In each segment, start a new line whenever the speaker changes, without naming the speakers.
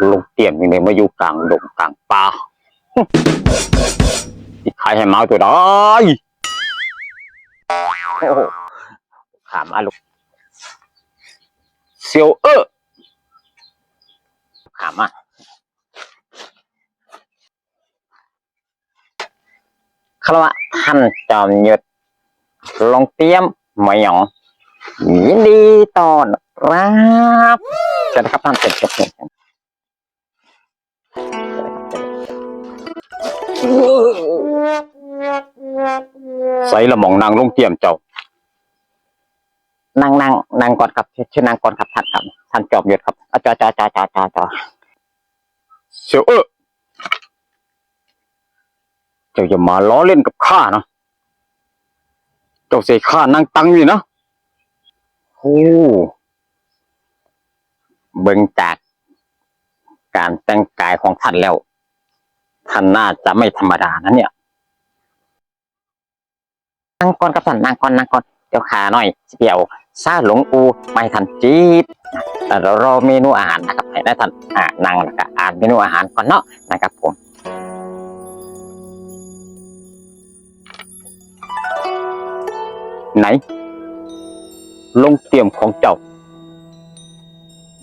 ลูกเตียนนี่เนี่ยมาอยู่กลางดงกลางป่าที่ขายให้หมาตัวได้โอ้โหขามอาลูกเซียวเออขามมาคารวะท่านจอมยุทธลงเตรียมหมอยหยองยินดีตอนรับเชิญครับท่านเชิญเชิญเชิญเชิญ ใส่ละหมองนางลงเตียมเจ้า นางนางนางก่อนครับชื่อนางก่อนครับท่านครับท่านจอบยศครับอาจารย์จาจาจาจาจาเสียวเออเจ้าอย่ามาล้อเล่นกับข้านะ เจ้าเสกข้านั่งตังอยู่นะโอ้เบิ่งจาก การแต่งกายของท่านแล้ว ท่านน่าจะไม่ธรรมดานะเนี่ยนั่งก่อนกับท่านนั่งก่อนนั่งก่อนเดี๋ยวขาหน่อยเดี๋ยวซาหลงอูไม่ทันจีบแต่เรารอเมนูอาหารนะครับให้ได้ทันอ่านั่งแล้วก็อ่านเมนูอาหารก่อนเนาะนะครับผมไหน ลงเตรียมของเจ้า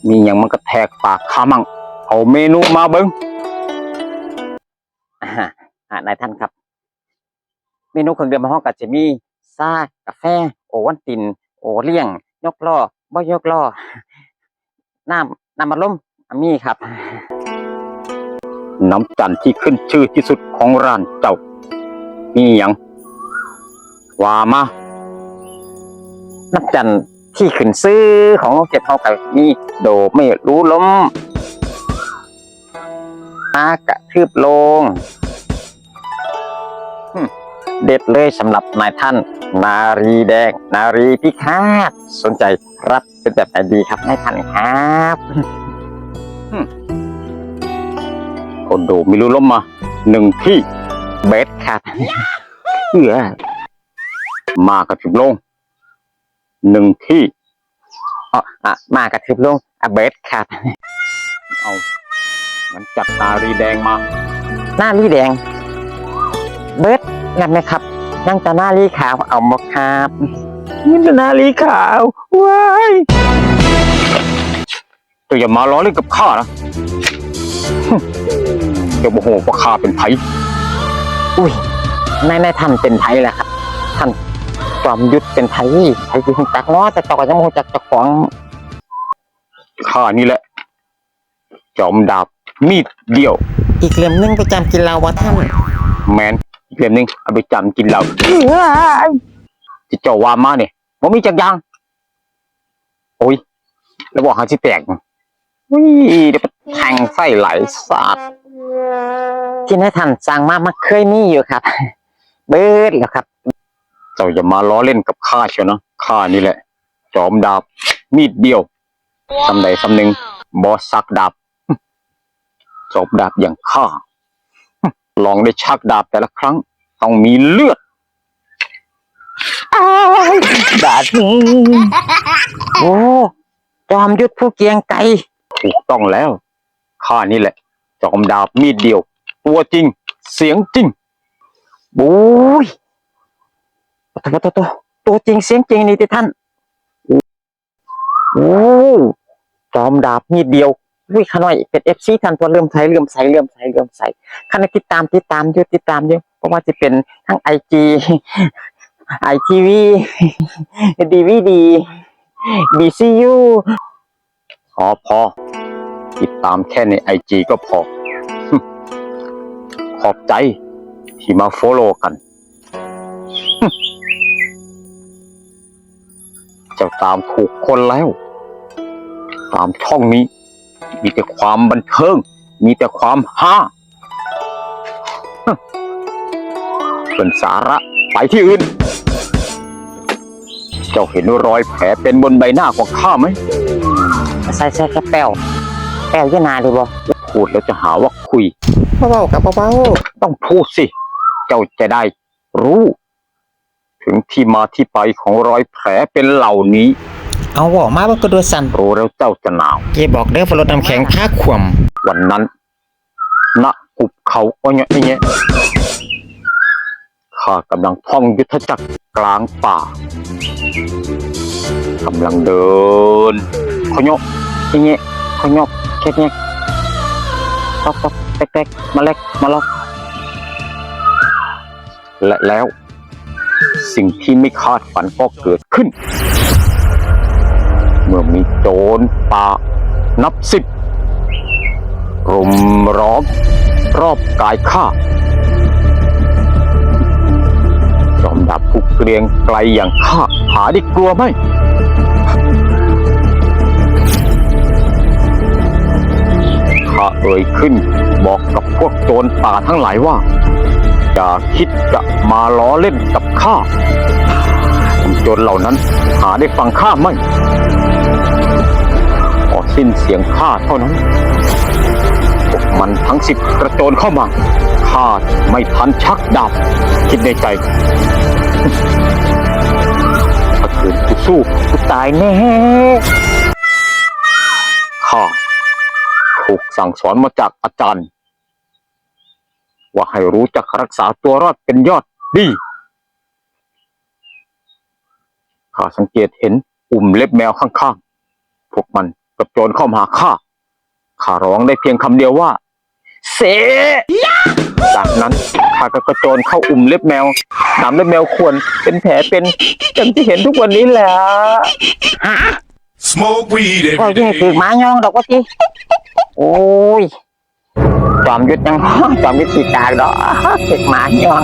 มีอย่างมันกระแทกปากข้ามั่ง เอาเมนูมาเบิ้งอ่าอ่านายท่านครับ เมนูเครื่องดื่มของเราก็จะมีชากาแฟ โอวันติน โอเลี้ยง ยกล้อบ่ยกล้อน้ำน้ำมันลมอะมีครับ น้ำจันทร์ที่ขึ้นชื่อที่สุดของร้านเจ้า มีหยังว่ามาน้ำจันทร์ที่ขึ้นซื้อของเจ็ดเฮากับมีโดไม่รู้ล้ม อากระทืบลง เด็ดเลยสำหรับนายท่าน นารีแดง นารีพิฆาตสนใจรับเป็นแบบไหนดีครับนายท่านครับคนดูไม่รู้ล้มมาหนึ่งที่เบสครับเอือมากระถิบลงหนึ่งที่อ๋ออะมากระถิบลงอเบสครับเอา มันจัดนารีแดงมา หน้ารีแดง เบิร์ดงั้นไหมครับยังจะหน้ารีขาวเอาหมกครับนี่จะหน้ารีขาวว้ายตัวอย่ามาล้อเล่นกับข้านะฮึเดี๋ยวโมโหว่าข้าเป็นไผอุ้ยนายนายท่านเป็นไผแหละครับท่านจอมยุทธเป็นไผไผที่จักเนาะแต่ต่อยังโมโหจักเจ้าของข้านี่แหละ จอมดาบ มีดเดี่ยว
อีกเล่มหนึงไปจำกินเราวะท่าน
แมนอีกเล่มหนึงเอาไปจำกินเหล้าที่เจ้าว่ามาเนี่ยมันมีจักอยางโอ้ยแล้วบอกหาที่แตกอุ้ยเดี๋ยวไปแทงไส้ไหลสาด
ที่นายท่านสั่งมามันเคยมีอยู่ครับ เบิดแล้วครับ
เจ้าอย่ามาล้อเล่นกับข้าเชียวนะข้านี่แหละ จอมดาบ มีดเดียวสำใดสำหนึ่งบอสซักดาบ จอบดาบอย่างข้า ลองได้ชักดาบแต่ละครั้ง ต้องมีเลือด
บาดนี้โอ้จอมยุทธผู้เกรียงไกร
ถูกต้องแล้วข้านี่แหละ จอมดาบมีดเดียว ตัวจริง เสียงจริง
บุ้ยตัวตัวตัวตัวจริงเสียงจริงนี่ที่ท่าน
โอ้จอมดาบมีดเดียว
วิขน้อยเป็นเอฟซีท่านตัวเริ่มใส่เริ่มใส่เริ่มใส่เริ่มใส่ขณะติดตามติดตามอยู่ติดตามอยู่เพราะว่าจะเป็นทั้งไอจีไอทีวีดีวีดีบีซียู
พอพอติดตามแค่ในไอจีก็พอ ขอบใจที่มาโฟโลกัน เจ้าตามถูกคนแล้ว ตามช่องนี้ มีแต่ความบันเทิง มีแต่ความฮาเป็นสาระไปที่อื่น เจ้าเห็นรอยแผลเป็นบนใบหน้าของข้าไหม
ใส่ใส่กระแป้วแป้วยี่นาเลยบ่
พูดแล้วจะหาว่าคุย
เบาๆกับเบา
ต้องพูดสิ เจ้าจะได้รู้ ถึงที่มาที่ไปของรอยแผลเป็นเหล่านี้
ๆ เอาบอกมาบ่ก็ดูสั่น
รู้แล้วเจ้าจะหนาว
เกบอกเด้อฝนรถน้ำแข็งค่าขวม
วันนั้นณหุบเขาอ้อยเงี้ยข้ากำลังท่องยุทธจักรกลางป่ากำลังเดินขยกเงี้ยขยกแค่เนี้ยตอกตอกแตกแตกมาเล็กมาล็อกและแล้ว สิ่งที่ไม่คาดฝันก็เกิดขึ้น เมื่อมีโจรป่านับสิบรุมร้อมรอบกายข้าจอมดาบผู้เกรียงไกลอย่างข้าหาได้กลัวไหมข้าเอ่ยขึ้นบอกกับพวกโจรป่าทั้งหลายว่า อย่าคิดจะมาล้อเล่นกับข้าโจรเหล่านั้นหาได้ฟังข้าไหม สิ้นเสียงข้าเท่านั้นพวกมันทั้งสิบกระโจนเข้ามาข้าไม่ทันชักดาบคิดในใจถ้าคืนกูสู้กูตายแน่ข้าถูกสั่งสอนมาจากอาจารย์ ว่าให้รู้จักรักษาตัวรอดเป็นยอดดีข้าสังเกตเห็นอุ่มเล็บแมวข้างๆ พวกมัน กระโจนเข้ามาหาข้า ข้าร้องได้เพียงคำเดียวว่า เส จากนั้นข้าก็กระโจนเข้าอุ่มเล็บแมวหนามเล็บแมวควรเป็นแผลเป็นจังที่เห็นทุกวันนี้แหละ
Smoke weed
ก็
every
ยิ่งถือ
day.
หมายองดอกว่าจีโอ้ยจอมยุทธยัง จอมยุทธสีกากดอกถือหมายอง